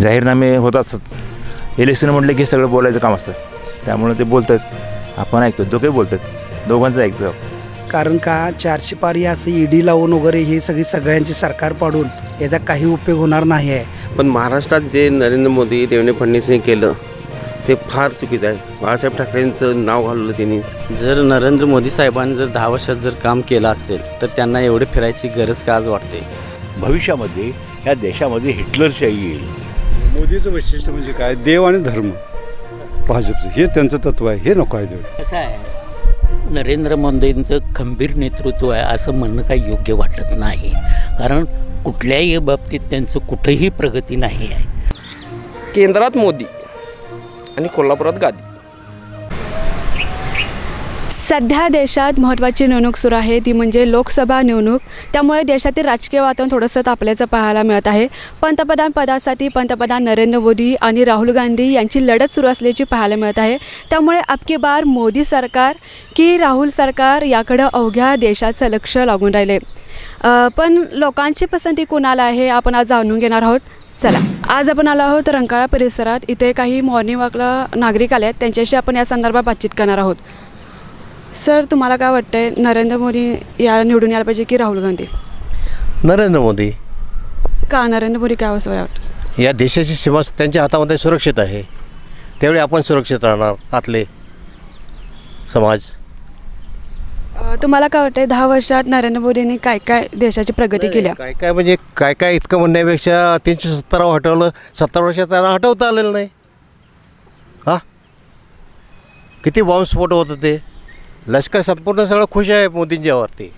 जाहीरनामे होतात इलेक्शन म्हटलं की सगळं बोलायचं काम असतं. त्यामुळे ते बोलतात. आपण ऐकतो दोघे बोलतात. दोघांचं ऐकतो कारण का? चारशे पार असं ईडी लावून वगैरे हे सगळी सगळ्यांची सरकार पाडून याचा काही उपयोग होणार नाही आहे. पण महाराष्ट्रात जे नरेंद्र मोदी देवेंद्र फडणवीसने केलं ते फार चुकीचं आहे. बाळासाहेब ठाकरेंचं नाव घालवलं त्यांनी. जर नरेंद्र मोदी साहेबांनी जर दहा वर्षात जर काम केलं असेल तर त्यांना एवढे फिरायची गरज का आज वाटते? भविष्यामध्ये या देशामध्ये हिटलरशाही येईल. मोदीचं वैशिष्ट्य म्हणजे काय? देव आणि धर्म. भाजपचं. हे त्यांचं तत्व आहे. हे नको आहे देव. कसं आहे? नरेंद्र मोदींचं खंबीर नेतृत्व आहे असं म्हणणं काही योग्य वाटत नाही. कारण कुठल्याही बाबतीत त्यांचं कुठेही प्रगती नाही आहे. केंद्रात मोदी आणि कोल्हापुरात गादी. सध्या देशात महत्त्वाची निवडणूक सुरू आहे. ती म्हणजे लोकसभा निवडणूक त्यामुळे देशातील राजकीय वातावरण थोडंसं तापल्याचं पाहायला मिळत आहे. पंतप्रधान पदासाठी पंतप्रधान नरेंद्र मोदी आणि राहुल गांधी यांची लढत सुरू असल्याची पाहायला मिळत आहे. त्यामुळे अबकी बार मोदी सरकार की राहुल सरकार याकडं अवघ्या देशाचं लक्ष लागून राहिले. पण लोकांची पसंती कुणाला आहे आपण आज जाणून घेणार आहोत. चला आज आपण आलो आहोत रंकाळा परिसरात. इथे काही मॉर्निंग वॉकला नागरिक आले आहेत त्यांच्याशी आपण या संदर्भात बातचीत करणार आहोत. सर तुम्हाला काय वाटतंय नरेंद्र मोदी या निवडून यायला पाहिजे की राहुल गांधी? नरेंद्र मोदी. का नरेंद्र मोदी काय असं वाटतं? या देशाची सीमा त्यांच्या हातामध्ये सुरक्षित आहे. त्यावेळी आपण सुरक्षित राहणार आतले समाज. अ, तुम्हाला काय वाटतंय दहा वर्षात नरेंद्र मोदींनी काय काय देशाची प्रगती केली? काय काय म्हणजे काय काय इतकं म्हणण्यापेक्षा तीनशे सत्तरावं हटवलं सत्तर वर्षात त्यांना हटवता आलेलं नाही. हां? किती बॉम्बस्फोट होत होते. लष्कर संपूर्ण सगळं खुश आहे मोदींच्यावरती.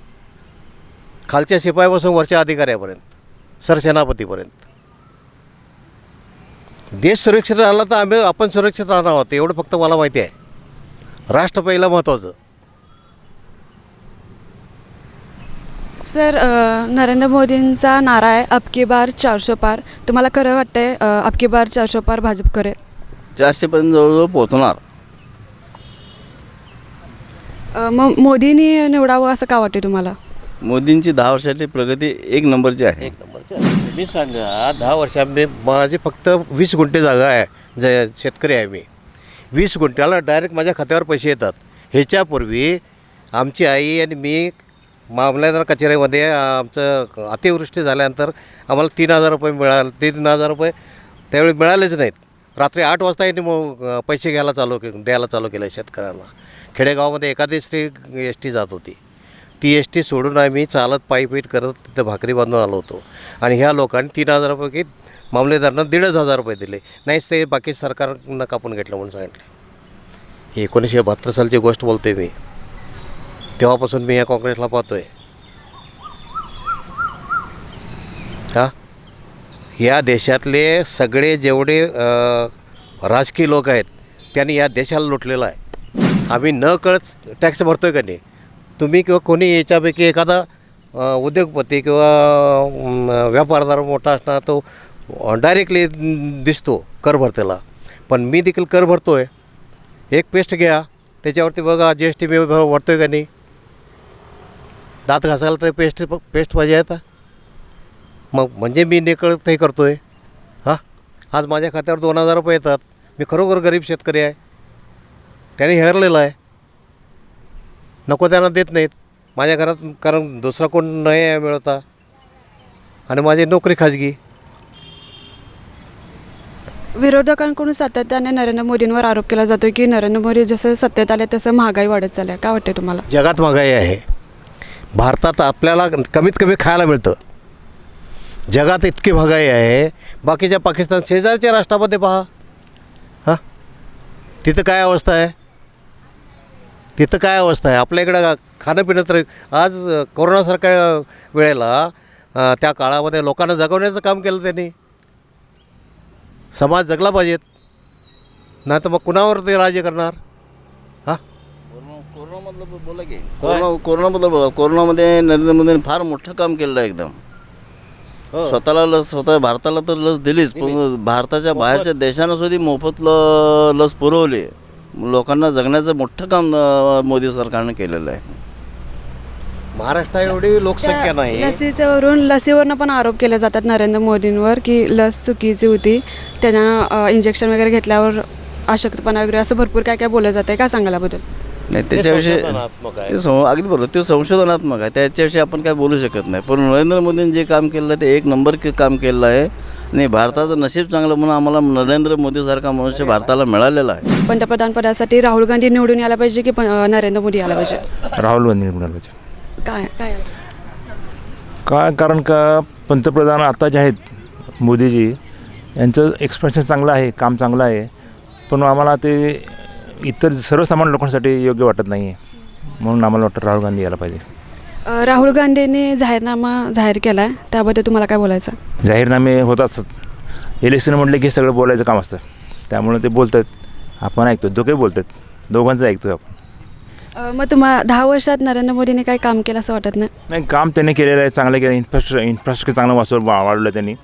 खालच्या शिपायापासून वरच्या अधिकाऱ्यापर्यंत सरसेनापतीपर्यंत. देश सुरक्षित राहिला तर आम्ही आपण सुरक्षित राहणार आहोत एवढं फक्त मला माहिती आहे. राष्ट्र पहिलं महत्त्वाचं. सर नरेंद्र मोदींचा नारा आहे अबकी बार चारशे पार. तुम्हाला खरं वाटतंय अबकी बार चारशे पार भाजप करे चारशेपर्यंत जवळजवळ पोहोचणार. मग मोदींनी निवडावं असं का वाटते तुम्हाला? मोदींची दहा वर्षातली प्रगती एक नंबरची आहे. मी सांगा दहा वर्षामध्ये माझी फक्त वीस गुंठे जागा आहे ज शेतकरी आहे मी. वीस गुंठ्याला डायरेक्ट माझ्या खात्यावर पैसे येतात. ह्याच्यापूर्वी आमची आई आणि मी मामलेदार कचेरीमध्ये आमचं अतिवृष्टी झाल्यानंतर आम्हाला तीन हजार रुपये मिळाले तीन हजार रुपये त्यावेळी मिळालेच नाहीत. रात्री आठ वाजता यांनी मग पैसे घ्यायला चालू के द्यायला चालू केलं शेतकऱ्यांना. खेडेगावामध्ये एखादी एस टी जात होती. ती एस टी सोडून आम्ही चालत पायपीट करत तिथं भाकरी बांधून आलो होतो. आणि ह्या लोकांनी तीन हजारापैकी मामलेदारांना दीडच हजार रुपये दिले. नाहीच ते बाकी सरकारनं कापून घेतलं म्हणून सांगितले. ही एकोणीसशे बहात्तर सालची गोष्ट बोलतोय मी. तेव्हापासून मी या काँग्रेसला पाहतोय. का या देशातले सगळे जेवढे राजकीय लोक आहेत त्यांनी या देशाला लुटलेलं आहे. आम्ही न कळत टॅक्स भरतोय का नाही? तुम्ही किंवा कोणी याच्यापैकी एखादा उद्योगपती किंवा व्यापारदार मोठा असणार तो डायरेक्टली दिसतो कर भरतेला. पण मी देखील कर भरतो आहे एक पेस्ट घ्या. त्याच्यावरती बघा जी एस टी मी भरतो आहे का नाही? दात घासायला तर पेस्ट पेस्ट पाहिजे आहे आता. मग म्हणजे मी निकळत हे करतो आहे हां? आज माझ्या खात्यावर दोन हजार रुपये येतात. मी खरोखर गरीब शेतकरी आहे. त्याने हेरलेलं आहे. नको त्यांना देत नाहीत. माझ्या घरात कारण दुसरा कोण नाही आहे मिळवता. आणि माझी नोकरी खाजगी. विरोधकांकडून सातत्याने नरेंद्र मोदींवर आरोप केला जातो की नरेंद्र मोदी जसं सत्तेत आले तसं महागाई वाढत चालली आहे. काय वाटते तुम्हाला? जगात महागाई आहे. भारतात आपल्याला कमीत कमी खायला मिळतं. जगात इतकी महागाई आहे. बाकीच्या पाकिस्तान शेजारच्या राष्ट्रामध्ये पहा. हां? तिथं काय अवस्था आहे? तिथं काय अवस्था आहे? आपल्या इकडं खाणं पिणं तर आज कोरोनासारख्या वेळेला त्या काळामध्ये लोकांना जगवण्याचं काम केलं त्यांनी. समाज जगला पाहिजेत. नाही तर मग कुणावर ते राज्य करणार? हां? कोरोनामधलं बोला की. कोरोना बोला. कोरोनामध्ये नरेंद्र मोदींनी फार मोठं काम केलं आहे एकदम. हो. स्वतःला लस स्वतः भारताला तर लस दिलीच पण भारताच्या बाहेरच्या देशांना सुद्धा मोफत लस पुरवली. लोकांना जगण्याचं मोठं काम मोदी सरकारनं केलेलं आहे. महाराष्ट्र एवढी लोकसंख्या नाही. लसीच्यावरून लसीवरनं पण आरोप केले जातात नरेंद्र मोदींवर की लस चुकीची होती. त्याच्यानं इंजेक्शन वगैरे घेतल्यावर अशक्तपणा वगैरे असं भरपूर काय काय बोललं जातं आहे काय सांगाल याबद्दल नाही ते त्याच्याविषयी अगदी बरोबर. ते संशोधनात्मक आहे. त्याच्याविषयी आपण काय बोलू शकत नाही. पण नरेंद्र मोदींनी जे काम केलं आहे ते एक नंबर के काम केलेलं आहे. आणि भारताचं नशीब चांगलं म्हणून आम्हाला नरेंद्र मोदीसारखा मनुष्य भारताला मिळालेला आहे. पंतप्रधान पदासाठी राहुल गांधी निवडून यायला पाहिजे की पण- नरेंद्र मोदी यायला पाहिजे? राहुल गांधी निवडायला पाहिजे. काय काय? का कारण का पंतप्रधान आता जे आहेत मोदीजी यांचं एक्सप्रेशन चांगलं आहे काम चांगलं आहे. पण आम्हाला ते इतर सर्वसामान्य लोकांसाठी योग्य वाटत नाही आहे म्हणून आम्हाला वाटतं राहुल गांधी यायला पाहिजे. राहुल गांधींनी जाहीरनामा जाहीर केला आहे. त्याबद्दल तुम्हाला काय बोलायचं? जाहीरनामे होतात इलेक्शन म्हटलं की सगळं बोलायचं काम असतं. त्यामुळे ते बोलतात. आपण ऐकतो दोघे बोलतात. दोघांचं ऐकतो आपण. मग तुम्हाला दहा वर्षात नरेंद्र मोदींनी काही काम केलं असं वाटत नाही? नाही काम त्यांनी केलेलं आहे. चांगलं केलं. इन्फ्रास्ट्रक्चर इन्फ्रास्ट्रक्चर चांगलं वाचवलं वा वाढवलं त्यांनी.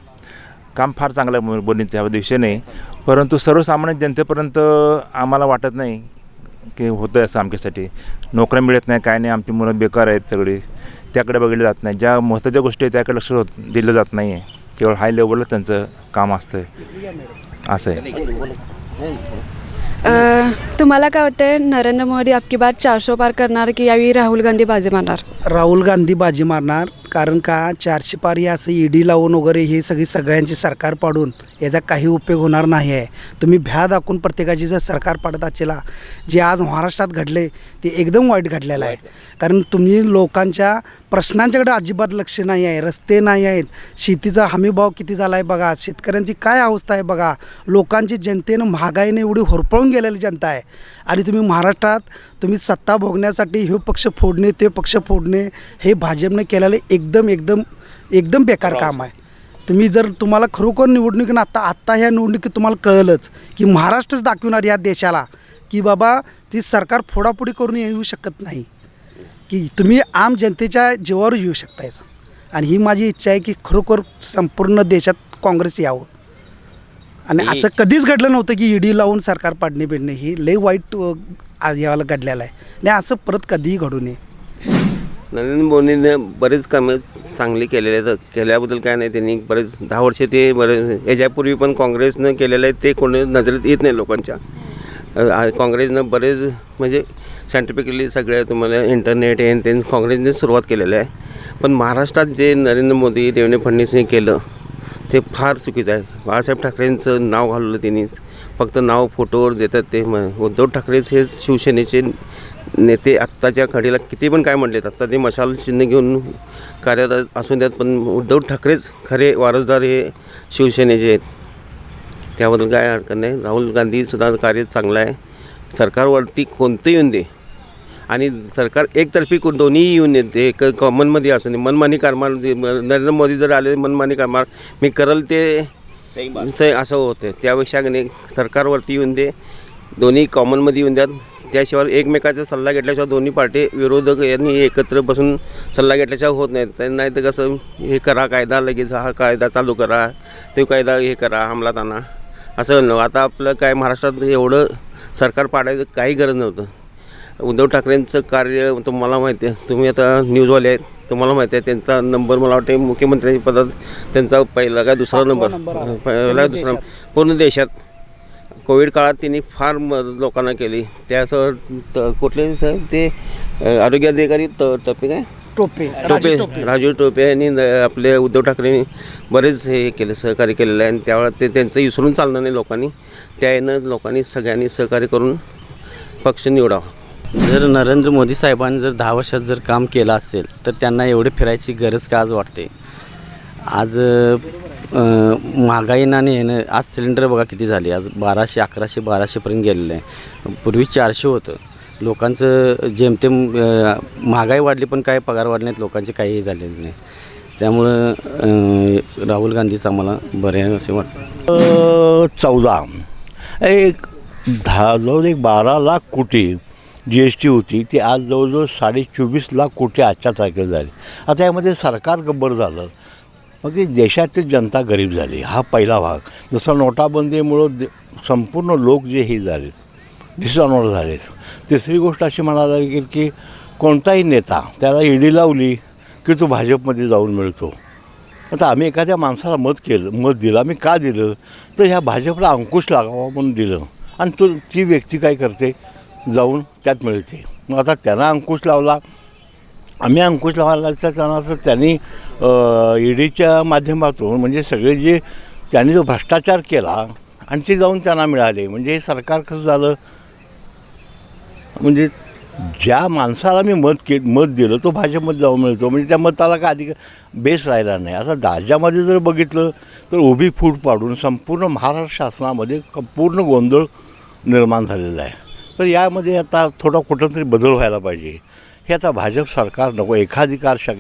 काम फार चांगलं आहे. बोलणी त्यामध्ये विषय नाही. परंतु सर्वसामान्य जनतेपर्यंत आम्हाला वाटत नाही की होतं आहे असं आमच्यासाठी. नोकऱ्या मिळत नाही काय नाही आमची मुलं बेकार आहेत सगळी. त्याकडे बघितलं जात नाही. ज्या महत्त्वाच्या गोष्टी आहेत त्याकडे लक्ष होत दिलं जात नाही आहे केवळ हाय लेवलला त्यांचं काम असतं असं आहे. तुम्हाला काय वाटतं नरेंद्र मोदी अबकी बार चारशे पार करणार की यावेळी राहुल गांधी बाजी मारणार? राहुल गांधी बाजी मारणार. कारण का चारशे पार हे असं ईडी लावून वगैरे हे सगळी सगळ्यांची सरकार पाडून याचा काही उपयोग होणार नाही आहे. तुम्ही भ्या दाखवून प्रत्येकाची जर सरकार पाडत असेला जे आज महाराष्ट्रात घडले ते एकदम वाईट घडलेलं आहे. कारण तुम्ही लोकांच्या प्रश्नांच्याकडे अजिबात लक्ष नाही आहे रस्ते नाही आहेत. शेतीचा हमीभाव किती झाला आहे बघा शेतकऱ्यांची काय अवस्था आहे बघा. लोकांची जनतेनं महागाईने एवढी होरपळून गेलेली जनता आहे. आणि तुम्ही महाराष्ट्रात तुम्ही सत्ता भोगण्यासाठी हे पक्ष फोडणे ते पक्ष फोडणे हे भाजपने केलेले एकदम एकदम एकदम बेकार काम आहे. तुम्ही जर तुम्हाला खरोखर निवडणुकीनं आत्ता आत्ता ह्या निवडणुकीत तुम्हाला कळलंच की महाराष्ट्रच दाखवणार या देशाला की बाबा ती सरकार फोडाफोडी करून येऊ शकत नाही. की तुम्ही आम जनतेच्या जीवावर येऊ शकताय. आणि ही माझी इच्छा आहे की खरोखर संपूर्ण देशात काँग्रेस यावं. आणि असं कधीच घडलं नव्हतं की ईडी लावून सरकार पाडणे बिडणे ही लई वाईट याला घडलेलं आहे. आणि असं परत कधीही घडू नये. नरेंद्र मोदीने बरेच कामं चांगली केलेले आहेत. केल्याबद्दल काय नाही त्यांनी बरेच दहा वर्ष ते बरेच याच्यापूर्वी पण काँग्रेसनं केलेलं आहे ते कोणी नजरेत येत नाही लोकांच्या. काँग्रेसनं बरेच म्हणजे सायंटिफिकली सगळ्या तुम्हाला इंटरनेट हे ते काँग्रेसने सुरुवात केलेलं आहे. पण महाराष्ट्रात जे नरेंद्र मोदी देवेंद्र फडणवीसने केलं ते फार चुकीचं आहे. बाळासाहेब ठाकरेंचं नाव घालवलं त्यांनी. फक्त नाव फोटोवर देतात ते. मग उद्धव ठाकरेच हे शिवसेनेचे नेते आत्ताच्या घडीला किती पण काय म्हटलेत आत्ता ते मशाल चिन्ह घेऊन कार्यरत असून देत पण उद्धव ठाकरेच खरे वारसदार हे शिवसेनेचे आहेत. त्याबद्दल काय हरकत नाही. राहुल गांधीसुद्धा कार्य चांगलं आहे. सरकारवरती कोणतंही येऊन दे. आणि सरकार एकतर्फी कोण दोन्ही येऊन येते एक कॉमनमध्ये असून दे मनमानी कारभार म- नरेंद्र मोदी जर आले मनमानी कारभार मी करल ते सही असं होते. त्यापेक्षा सरकारवरती येऊन दे दोन्ही कॉमनमध्ये येऊन द्यात. त्याशिवाय एकमेकाचा सल्ला घेतल्याशिवाय दोन्ही पार्टी विरोधक यांनी एकत्र बसून सल्ला घेतल्याशिवाय होत नाहीत. नाही तर कसं हे करा कायदा लगेच हा कायदा चालू करा तो कायदा हे करा अंमलात आणा. असं आता आपलं काय महाराष्ट्रात एवढं सरकार पाडायचं काही गरज नव्हतं. उद्धव ठाकरेंचं कार्य तुम्हाला माहिती आहे. तुम्ही आता न्यूजवाले आहेत तुम्हाला माहिती आहे त्यांचा नंबर मला वाटते मुख्यमंत्री पदात त्यांचा पहिला काय दुसरा नंबर पहिला दुसरा पूर्ण देशात. कोविड काळात त्यांनी फार म लोकांना केली. त्यासह कुठले साहेब ते आरोग्य अधिकारी त टप्पे काय? टोपे. टोपे. राजू टोपे यांनी आपले उद्धव ठाकरेंनी बरेच हे केलं सहकार्य केलेलं आहे. आणि त्यावेळेला ते त्यांचं विसरून चालणार नाही लोकांनी. त्या यानं लोकांनी सगळ्यांनी सहकार्य करून पक्ष निवडावा. जर नरेंद्र मोदी साहेबांनी जर दहा वर्षात जर काम केलं असेल तर त्यांना एवढे फिरायची गरज का आज वाटते? आज महागाईनं आणि येणं आज सिलेंडर बघा किती झाली. आज बाराशे अकराशे बाराशेपर्यंत गेलेलं आहे. पूर्वी चारशे होतं. लोकांचं जेमतेम महागाई वाढली पण काय पगार वाढले नाहीत. लोकांचे काही झालेले नाही. त्यामुळं राहुल गांधीचं आम्हाला बरे आहे असे वाटतं. चौदा. एक दहा जवळ एक बारा लाख कोटी. जी एस टी होती ती आज जवळजवळ साडे चोवीस लाख कोटी आजच्या तारखेला झाली. आता यामध्ये सरकार गब्बर झालं. म्हणजे मग देशातील जनता गरीब झाली. हा पहिला भाग. दुसरा नोटाबंदीमुळं दे संपूर्ण लोक जे हे झाले डिसऑनर झालेत तिसरी गोष्ट अशी म्हणायला लागेल की कोणताही नेता त्याला ईडी लावली की तो भाजपमध्ये जाऊन मिळतो. आता आम्ही एखाद्या माणसाला मत केलं मत दिलं. आम्ही का दिलं? तर ह्या भाजपला अंकुश लागावा म्हणून दिलं. आणि तो ती व्यक्ती काय करते? जाऊन त्यात मिळते. मग आता त्यांना अंकुश लावला. आम्ही अंकुश लावायला त्यांना तर त्यांनी ईडीच्या माध्यमातून म्हणजे सगळे जे त्यांनी जो भ्रष्टाचार केला आणि ते जाऊन त्यांना मिळाले. म्हणजे हे सरकार कसं झालं? म्हणजे ज्या माणसाला मी मत के मत दिलं तो भाजपमध्ये जाऊन मिळतो. म्हणजे त्या मताला का अधिक बेस राहिला नाही. असं राज्यामध्ये जर बघितलं तर उभी फूट पाडून संपूर्ण महाराष्ट्र शासनामध्ये पूर्ण गोंधळ निर्माण झालेला आहे. तर यामध्ये आता थोडा कुठंतरी बदल व्हायला पाहिजे. हे आता भाजप सरकार नको एकाधिकार श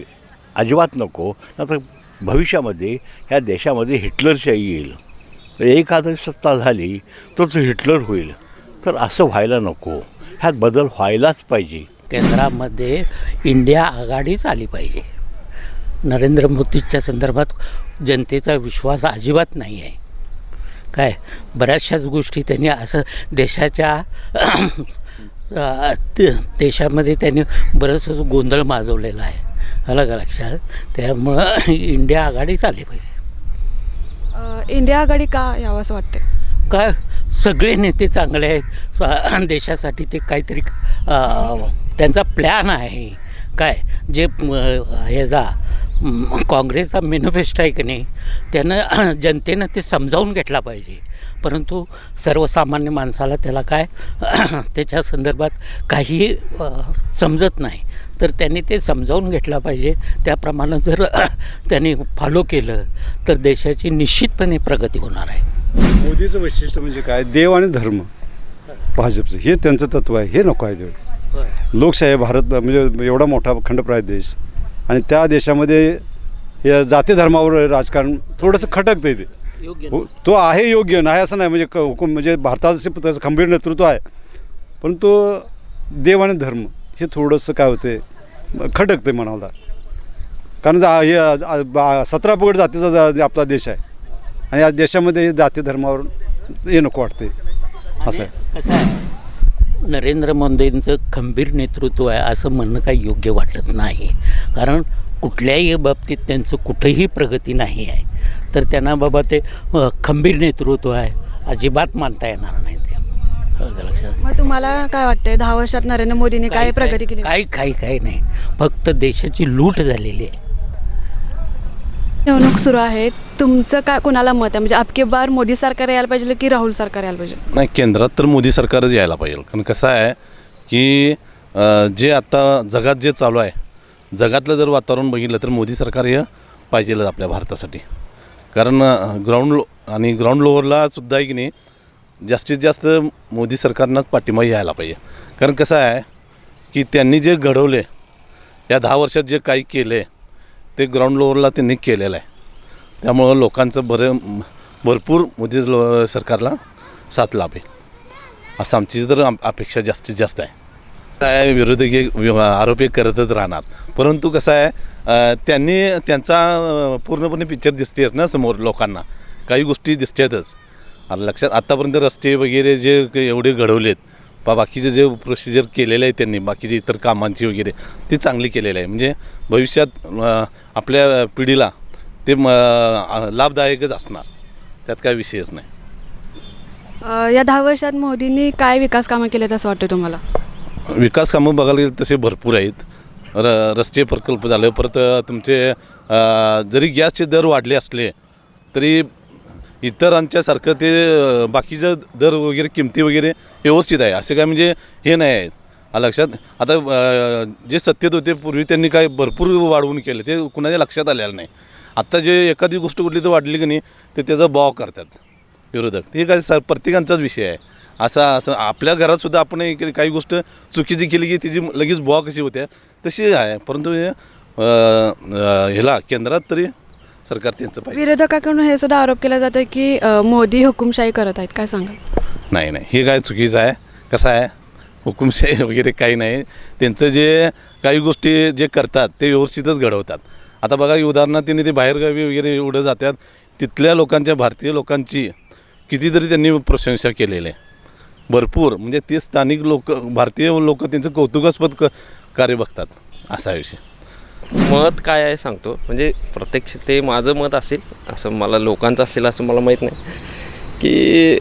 अजिबात नको आता भविष्यामध्ये ह्या देशामध्ये हिटलरशाही येईल. एखादी सत्ता झाली तर तो हिटलर होईल. तर असं व्हायला नको. ह्यात बदल व्हायलाच पाहिजे. केंद्रामध्ये इंडिया आघाडीच आली पाहिजे. नरेंद्र मोदीच्या संदर्भात जनतेचा विश्वास अजिबात नाही आहे. काय? बऱ्याचशाच गोष्टी त्यांनी असं देशाच्या ते- देशामध्ये त्यांनी बरंचसं गोंधळ माजवलेला आहे. का लक्षात? त्यामुळं इंडिया आघाडीच आली पाहिजे. इंडिया आघाडी का यावं असं वाटतं काय सगळे नेते चांगले आहेत. देशासाठी ते काहीतरी त्यांचा प्लॅन आहे. काय? जे ह्याचा काँग्रेसचा मॅनिफेस्टो आहे की नाही? त्यानं जनतेनं ते समजावून घेतला पाहिजे. परंतु सर्वसामान्य माणसाला त्याला काय त्याच्या संदर्भात काही समजत नाही. तर त्यांनी ते समजावून घेतला पाहिजे. त्याप्रमाणे जर त्यांनी फॉलो केलं तर देशाची निश्चितपणे प्रगती होणार आहे. मोदीचं वैशिष्ट्य म्हणजे काय? देव आणि धर्म. भाजपचं. हे त्यांचं तत्व आहे. हे नको आहे ते लोकशाही भारत म्हणजे एवढा मोठा खंडप्राय देश. आणि त्या देशामध्ये या जाती धर्मावर राजकारण थोडंसं खटकतं ते. योग्य हो, तो आहे योग्य नाही असं नाही. म्हणजे क- हुकूम म्हणजे भारतात असे त्याचं खंबीर नेतृत्व आहे. परंतु देव आणि धर्म हे थोडंसं काय होते खटकते म्हणाला कारण जा- हे आ- बा- सतरा पगड जातीचा जा- आपला देश आहे. आणि या देशामध्ये जाती धर्मावर हे नको वाटते असं आहे. कसं आहे? नरेंद्र मोदींचं खंबीर नेतृत्व आहे असं म्हणणं काही योग्य वाटत नाही. कारण कुठल्याही बाबतीत त्यांचं कुठेही प्रगती नाही आहे. तर त्यांना बाबा ते खंबीर नेतृत्व आहे. अजिबात मानता येणार नाही ते. लक्षात मग तुम्हाला काय वाटतंय? दहा वर्षात नरेंद्र मोदींनी काय प्रगती केली? काही काही काही नाही. फक्त देशाची लूट झालेली आहे. निवडणूक सुरू आहे. तुमचं काय कुणाला मत आहे? म्हणजे आपके बार मोदी सरकार यायला पाहिजे की राहुल सरकार यायला पाहिजे? नाही केंद्रात तर मोदी सरकारच यायला पाहिजे. कारण कसं आहे की जे आता जगात जे चालू आहे जगातलं जर वातावरण बघितलं तर मोदी सरकार हे पाहिजेलच आपल्या भारतासाठी. कारण ग्राउंड लो आणि ग्राउंड लोवरला सुद्धा आहे की नाही जास्तीत जास्त मोदी सरकारनंच पाठिंबा यायला पाहिजे. कारण कसं आहे की त्यांनी जे घडवले या दहा वर्षात जे काही केले ते ग्राउंड लोवरला त्यांनी केलेलं आहे. त्यामुळं लोकांचं बरं भरपूर मोदी लो सरकारला साथ लाभे. असं आमची तर अपेक्षा जास्तीत जास्त आहे. काय विरोधी आरोपी वि- करतच राहणार. परंतु कसं आहे त्यांनी त्यांचा पूर्णपणे पिक्चर दिसतेच ना समोर लोकांना. काही गोष्टी दिसतातच. लक्षात आत्तापर्यंत रस्ते वगैरे जे एवढे घडवलेत बा बाकीचे जे प्रोसिजर केलेले आहे त्यांनी बाकीचे इतर कामांची वगैरे ती चांगली केलेली आहे. म्हणजे भविष्यात आपल्या पिढीला ते म लाभदायकच असणार. त्यात काय विषयच नाही. या दहा वर्षात मोदींनी काय विकास कामं केलेत असं वाटतं तुम्हाला? विकास कामं बघायला गेलं तसे भरपूर आहेत. र रस्ते प्रकल्प झाले. परत तुमचे जरी गॅसचे दर वाढले असले तरी इतरांच्यासारखं ते बाकीचं दर वगैरे किमती वगैरे व्यवस्थित आहे. असे काय म्हणजे हे नाही आहेत लक्षात? आता जे सत्तेत होते पूर्वी त्यांनी काय भरपूर वाढवून केले ते कुणाच्या लक्षात आलेलं नाही. आत्ता जे एखादी गोष्ट कुठली तर वाढली की नाही ते त्याचा बाव करतात. विरोधक. ते काय सर प्रत्येकांचाच विषय आहे. असा असं आपल्या घरात सुद्धा आपण एक काही गोष्ट चुकीची केली की तिची लगेच बुवा कशी होत्या तशी आहे. परंतु हे, ह्याला केंद्रात तरी सरकार त्यांचं पाहिजे. विरोधकाकडून हे सुद्धा आरोप केला जातो की मोदी हुकुमशाही करत आहेत. काय सांगा नाही नाही. हे काय चुकीचं आहे? कसं आहे? हुकुमशाही वगैरे काही नाही. त्यांचं जे काही गोष्टी जे करतात ते व्यवस्थितच घडवतात. आता बघा उदाहरणार्थ त्यांनी ते बाहेरगावी वगैरे एवढं जातात. तिथल्या लोकांच्या भारतीय लोकांची कितीतरी त्यांनी प्रशंसा केलेली आहे. भरपूर. म्हणजे ते स्थानिक लोक भारतीय लोक त्यांचं कौतुकास्पद क कार्य बघतात. असा विषय. मत काय आहे सांगतो. म्हणजे प्रत्यक्ष ते माझं मत असेल असं मला लोकांचं असेल असं मला माहीत नाही. की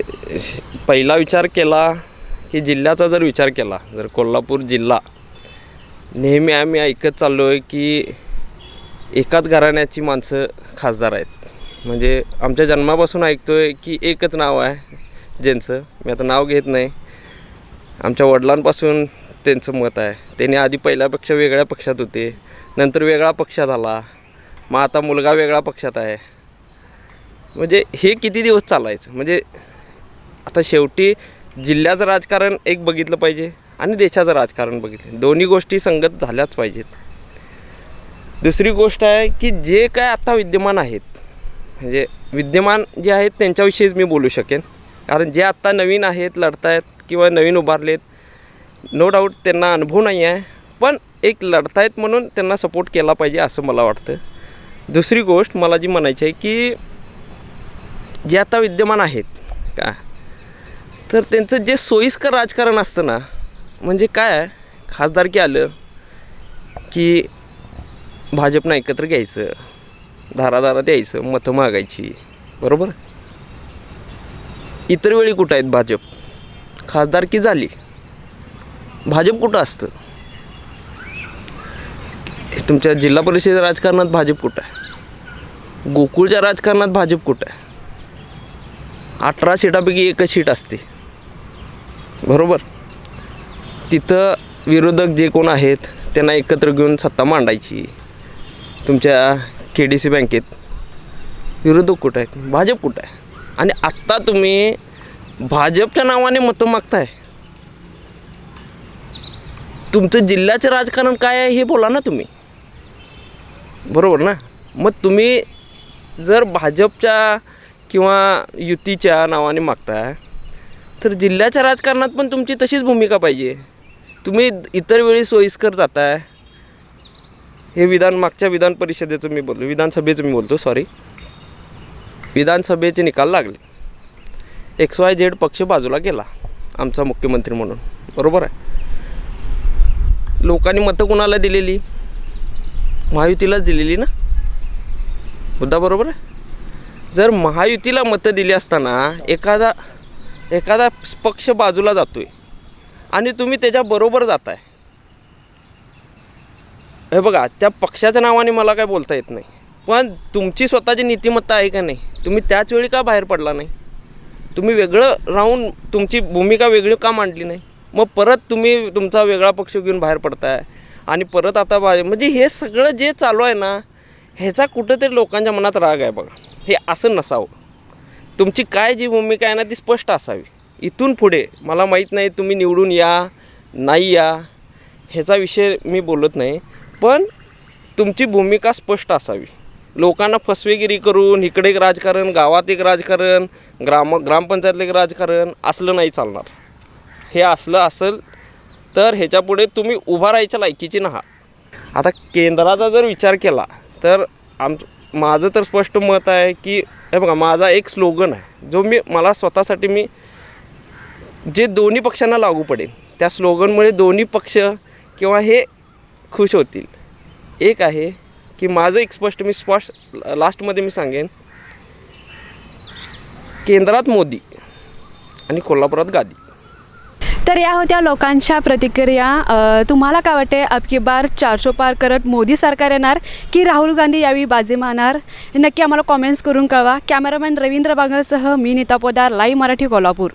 पहिला विचार केला की जिल्ह्याचा जर विचार केला जर कोल्हापूर जिल्हा नेहमी आम्ही ऐकत चाललो आहे की एकाच घराण्याची माणसं खासदार आहेत. म्हणजे आमच्या जन्मापासून ऐकतो आहे की एकच नाव आहे ज्यांचं. मी आता नाव घेत नाही. आमच्या वडिलांपासून त्यांचं मत आहे. त्यांनी आधी पहिल्यापेक्षा वेगळ्या पक्षात होते. नंतर वेगळा पक्षात आला मग आता मुलगा वेगळा पक्षात आहे. म्हणजे हे किती दिवस चालायचं? म्हणजे आता शेवटी जिल्ह्याचं राजकारण एक बघितलं पाहिजे आणि देशाचं राजकारण बघितलं. दोन्ही गोष्टी संगत झाल्याच पाहिजेत. दुसरी गोष्ट आहे की जे काय आता विद्यमान आहेत म्हणजे विद्यमान जे आहेत त्यांच्याविषयीच मी बोलू शकेन. कारण जे आत्ता नवीन आहेत लढतायत किंवा नवीन उभारलेत नो डाऊट त्यांना अनुभव नाही आहे. पण एक लढतायत म्हणून त्यांना सपोर्ट केला पाहिजे असं मला वाटतं. दुसरी गोष्ट मला जी म्हणायची आहे की जे आता विद्यमान आहेत का? तर त्यांचं जे सोयीस्कर राजकारण असतं ना म्हणजे काय खासदारकी आलं की भाजपनं एकत्र घ्यायचं धाराधारात यायचं मतं मागायची बरोबर? इतर वेळी कुठं आहेत भाजप? खासदारकी झाली? भाजप कुठं असतं? तुमच्या जिल्हा परिषद राजकारणात भाजप कुठं आहे? गोकुळच्या राजकारणात भाजप कुठं आहे? अठरा सीटापैकी एकच सीट असते. बरोबर? तिथं विरोधक जे कोण आहेत त्यांना एकत्र घेऊन सत्ता मांडायची. तुमच्या के डी सी बँकेत विरोधक कुठं आहेत? भाजप कुठं आहे? आणि आत्ता तुम्ही भाजपच्या नावाने मतं मागताय. तुमचं जिल्ह्याचं राजकारण काय आहे हे बोला ना तुम्ही. बरोबर ना? मग तुम्ही जर भाजपच्या किंवा युतीच्या नावाने मागताय तर जिल्ह्याच्या राजकारणात पण तुमची तशीच भूमिका पाहिजे. तुम्ही इतर वेळी सोयीस्कर जाताय. हे विधान मागच्या विधान परिषदेचं मी बोलतो विधानसभेचं मी बोलतो सॉरी विधानसभेचे निकाल लागले. एक्स वाय झेड पक्ष बाजूला गेला आमचा मुख्यमंत्री म्हणून. बरोबर आहे? लोकांनी मतं कुणाला दिलेली? महायुतीलाच दिलेली ना? मुद्दा बरोबर आहे? जर महायुतीला मतं दिली असताना एखादा एखादा पक्ष बाजूला जातो आहे आणि तुम्ही त्याच्याबरोबर जाताय. हे बघा त्या पक्षाच्या नावाने मला काय बोलता येत नाही. पण तुमची स्वतःची नीतिमत्ता आहे का नाही? तुम्ही त्याच वेळी का बाहेर पडला नाही? तुम्ही वेगळं राहून तुमची भूमिका वेगळी का मांडली नाही? मग परत तुम्ही तुमचा वेगळा पक्ष घेऊन बाहेर पडताय आणि परत आता बा म्हणजे हे सगळं जे चालू आहे ना ह्याचा कुठंतरी लोकांच्या मनात राग आहे बघा. हे असं नसावं. तुमची काय जी भूमिका आहे ना ती स्पष्ट असावी. इथून पुढे मला माहीत नाही तुम्ही निवडून या नाही या ह्याचा विषय मी बोलत नाही. पण तुमची भूमिका स्पष्ट असावी. लोकांना फसवेगिरी करून इकडे एक राजकारण गावात एक राजकारण ग्राम ग्रामपंचायतलं एक राजकारण असलं नाही चालणार. हे असलं असेल तर ह्याच्यापुढे तुम्ही उभा राहायच्या लायकीची नहा. आता केंद्राचा जर विचार केला तर आम माझं तर स्पष्ट मत आहे की हे बघा माझा एक स्लोगन आहे. जो मी मला स्वतःसाठी मी जे दोन्ही पक्षांना लागू पडेल त्या स्लोगनमुळे दोन्ही पक्ष किंवा हे खुश होतील. एक आहे की माझं एक स्पष्ट मी स्पष्ट लास्टमध्ये मी सांगेन. केंद्रात मोदी आणि कोल्हापुरात गादी. तर या होत्या लोकांच्या प्रतिक्रिया. तुम्हाला काय वाटते? अबकी बार चारशो पार करत मोदी सरकार येणार की राहुल गांधी यावेळी बाजी मारणार? नक्की आम्हाला कॉमेंट्स करून कळवा. कॅमेरामॅन रवींद्र बागलसह मी नीता पोदार लाईव्ह मराठी कोल्हापूर.